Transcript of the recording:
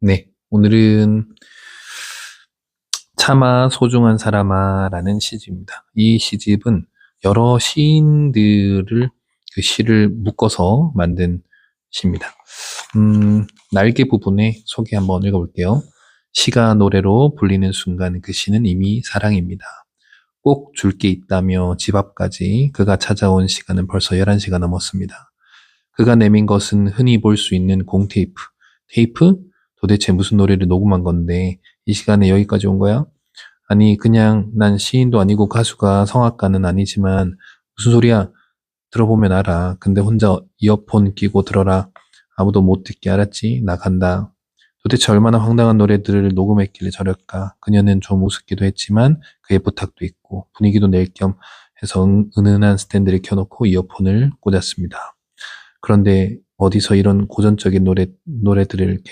네, 오늘은 차마 소중한 사람아라는 시집입니다. 이 시집은 여러 시인들을 그 시를 묶어서 만든 시입니다. 음, 날개 부분에 소개 한번 읽어볼게요. 시가 노래로 불리는 순간 그 시는 이미 사랑입니다. 꼭 줄 게 있다며 집 앞까지 그가 찾아온 시간은 벌써 11시가 넘었습니다. 그가 내민 것은 흔히 볼 수 있는 공 테이프. 테이프? 도대체 무슨 노래를 녹음한 건데 이 시간에 여기까지 온 거야? 아니 그냥 난 시인도 아니고 가수가 성악가는 아니지만 무슨 소리야? 들어보면 알아. 근데 혼자 이어폰 끼고 들어라. 아무도 못 듣게 알았지? 나 간다. 도대체 얼마나 황당한 노래들을 녹음했길래 저럴까? 그녀는 좀 우습기도 했지만 그의 부탁도 있고 분위기도 낼 겸 해서 은, 은은한 스탠드를 켜놓고 이어폰을 꽂았습니다. 그런데 어디서 이런 고전적인 노래, 노래들을